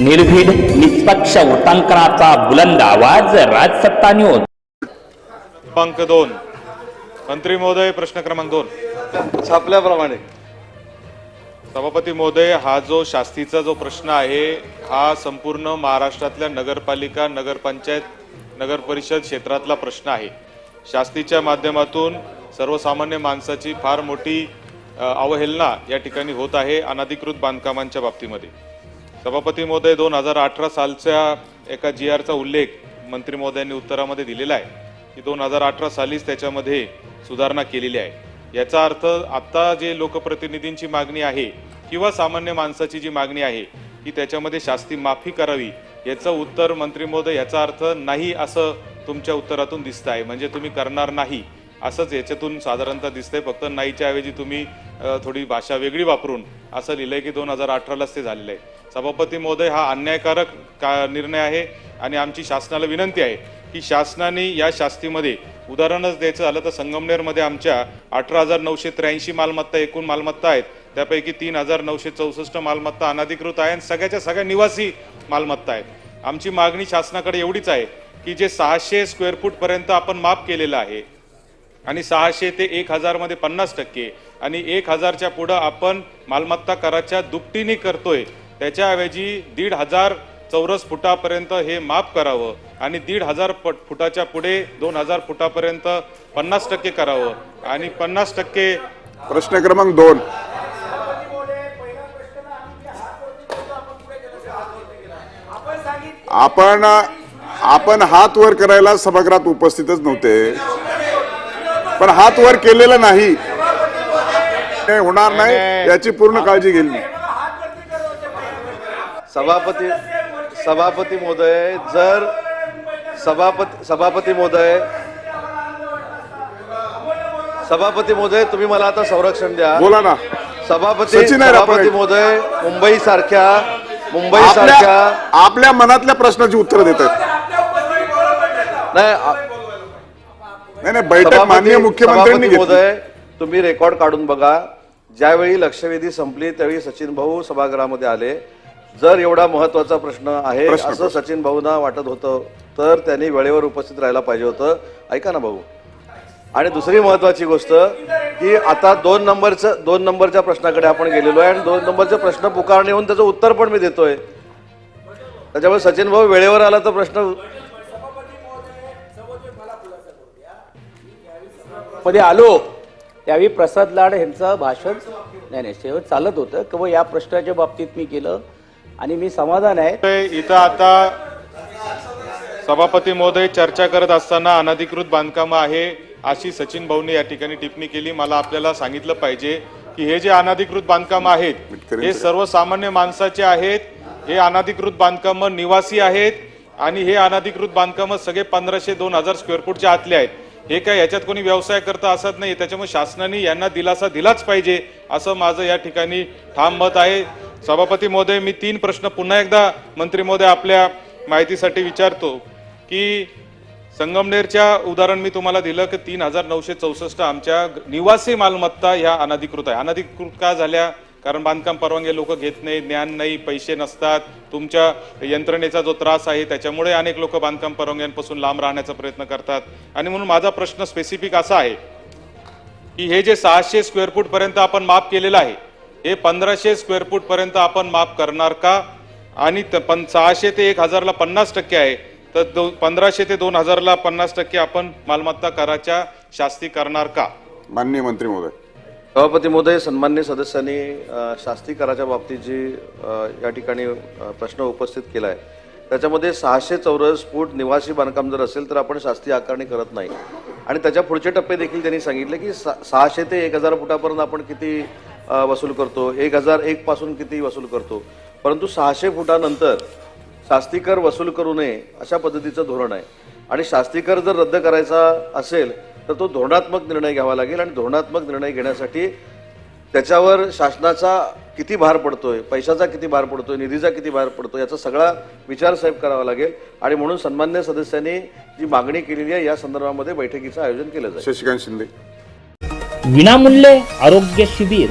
निर्भीड निष्पक्ष वृत्तांकनाचा बुलंद आवाज राजसत्ता न्यूज क्रमांक दोन. मंत्री महोदय प्रश्न क्रमांक दोन. छापल्याप्रमाणे सभापती महोदय हा जो शास्तीचा जो प्रश्न आहे हा संपूर्ण महाराष्ट्रातल्या नगरपालिका नगरपंचायत नगर परिषद क्षेत्रातला प्रश्न आहे. शास्तीच्या माध्यमातून सर्वसामान्य माणसाची फार मोठी अवहेलना या ठिकाणी होत आहे अनधिकृत बांधकामांच्या बाबतीमध्ये. सभापती महोदय दोन हजार अठरा सालच्या एका जी आरचा उल्लेख मंत्री महोदयांनी उत्तरामध्ये दिलेला आहे. की दोन हजार अठरा सालीच त्याच्यामध्ये सुधारणा केलेली आहे. याचा अर्थ आत्ता जे लोकप्रतिनिधींची मागणी आहे किंवा सामान्य माणसाची जी मागणी आहे की त्याच्यामध्ये शास्ती माफी करावी याचं उत्तर मंत्री महोदय याचा अर्थ नाही असं तुमच्या उत्तरातून दिसत आहे. म्हणजे तुम्ही करणार नाही असंच याच्यातून साधारणतः दिसतंय. फक्त नाहीच्या ऐवजी तुम्ही थोडी भाषा वेगळी वापरून असं लिहिलंय की दोन हजार अठरालाच ते झालेलं आहे. सभापती महोदय हा अन्यायकारक का निर्णय आहे आणि आमची शासनाला विनंती आहे की शासनाने या शास्तीमध्ये उदाहरणच द्यायचं झालं तर संगमनेरमध्ये आमच्या अठरा हजार नऊशे त्र्याऐंशी मालमत्ता एकूण मालमत्ता आहेत. त्यापैकी तीन हजार नऊशे चौसष्ट मालमत्ता अनधिकृत आहे आणि सगळ्याच्या सगळ्या निवासी मालमत्ता आहेत. आमची मागणी शासनाकडे एवढीच आहे की जे सहाशे स्क्वेअर फूटपर्यंत आपण माफ केलेलं आहे आणि सहाशे ते एक हजारमध्ये पन्नास टक्के आणि एक हजारच्या पुढं आपण मालमत्ता कराच्या दुपटीने करतोय त्याच्याऐवजी दीड हजार चौरस फुटापर्यंत हे माफ करावं आणि दीड हजार पट फुटाच्या पुढे दोन हजार फुटापर्यंत पन्नास टक्के करावं. आणि पन्नास टक्के प्रश्न क्रमांक दोन. आपण आपण हात वर करायला सभागृहात उपस्थितच नव्हते. पण हात वर केलेला नाही. हे होणार नाही. याची पूर्ण काळजी घेईल मी. सभापती सभापती महोदय जर सभापती सभापती महोदय सभापती महोदय तुम्ही मला आता संरक्षण द्या. बोला ना. सभापती. सभापती महोदय मुंबई सारख्या मुंबई सारख्या आपल्या मनातल्या प्रश्नाची उत्तरं देत आहेत नाही नाही नाही बैठक माननीय घेतली. महोदय तुम्ही रेकॉर्ड काढून बघा. ज्यावेळी लक्षवेधी संपली त्यावेळी सचिन भाऊ सभागृहामध्ये आले. जर एवढा महत्त्वाचा प्रश्न आहे असं सचिन भाऊंना वाटत होतं तर त्यांनी वेळेवर उपस्थित राहायला पाहिजे होतं. ऐका ना भाऊ. आणि दुसरी महत्वाची गोष्ट की आता दोन नंबरचं दोन नंबरच्या प्रश्नाकडे आपण गेलेलो आहे आणि दोन नंबरचे प्रश्न पुकारणे येऊन त्याचं उत्तर पण मी देतोय. त्याच्यामुळे सचिन भाऊ वेळेवर आला तर प्रश्नमध्ये आलो. त्यावेळी प्रसाद लाड यांचं भाषण नाही नाही शेवट चालत होतं. की बुवा या प्रश्नाच्या बाबतीत मी केलं. आणि मी समाधान आहे. इथं आता सभापती महोदय चर्चा करत असताना अनधिकृत बांधकामं आहे अशी सचिन भाऊने या ठिकाणी टिप्पणी केली. मला आपल्याला सांगितलं पाहिजे की हे जे अनधिकृत बांधकामं आहेत हे सर्वसामान्य माणसाचे आहेत हे अनधिकृत बांधकामं निवासी आहेत आणि हे अनधिकृत बांधकामं सगळे पंधराशे दोन हजार स्क्वेअर फूटच्या आतले आहेत. हे काय याच्यात कोणी व्यवसाय करता असत नाही त्याच्यामुळे शासनाने यांना दिलासा दिलाच पाहिजे असं माझं या ठिकाणी ठाम मत आहे. सभापती महोदय मी तीन प्रश्न पुन्हा एकदा मंत्री महोदय आपल्या माहितीसाठी विचारतो की संगमनेरच्या उदाहरण मी तुम्हाला दिलं की तीन हजार नऊशे चौसष्ट आमच्या निवासी मालमत्ता ह्या अनधिकृत आहे. अनधिकृत का झाल्या? कारण बांधकाम परवानगी लोक घेत नाही ज्ञान नाही पैसे नसतात. तुमच्या यंत्रणेचा जो त्रास आहे त्याच्यामुळे अनेक लोक बांधकाम परवानग्यांपासून लांब राहण्याचा प्रयत्न करतात. आणि म्हणून माझा प्रश्न स्पेसिफिक असा आहे की हे जे सहाशे स्क्वेअर फूट पर्यंत आपण माफ केलेलं आहे हे पंधराशे स्क्वेअर फूट पर्यंत आपण माफ करणार का? आणि त- पण सहाशे ते एक हजारला पन्नास टक्के आहे. तर दो पंधराशे ते दोन हजारला पन्नास टक्के आपण मालमत्ता कराच्या शास्ती करणार का? माननीय मंत्री महोदय. सभापती महोदय सन्मान्य सदस्यांनी शास्ती कराच्या बाबतीत जी या ठिकाणी प्रश्न उपस्थित केला आहे त्याच्यामध्ये सहाशे चौरस फूट निवासी बांधकाम जर असेल तर आपण शास्ती आकारणी करत नाही. आणि त्याच्या पुढचे टप्पे देखील त्यांनी सांगितले की सा- सहाशे ते एक हजार फुटापर्यंत आपण किती वसूल करतो. एक हजार एक पासून किती वसूल करतो. परंतु सहाशे फुटानंतर शास्तीकर वसूल करू नये अशा पद्धतीचं धोरण आहे. आणि शास्तीकर जर रद्द करायचा असेल तर तो धोरणात्मक निर्णय घ्यावा लागेल आणि धोरणात्मक निर्णय घेण्यासाठी त्याच्यावर शासनाचा किती भार पडतोय पैशाचा किती भार पडतोय निधीचा किती भार पडतोय याचा सगळा विचार साहेब करावा लागेल. आणि म्हणून सन्मान्य सदस्यांनी जी मागणी केलेली आहे या संदर्भामध्ये बैठकीचं आयोजन केलं जाईल. शशिकांत शिंदे. विनामूल्य आरोग्य शिबिर.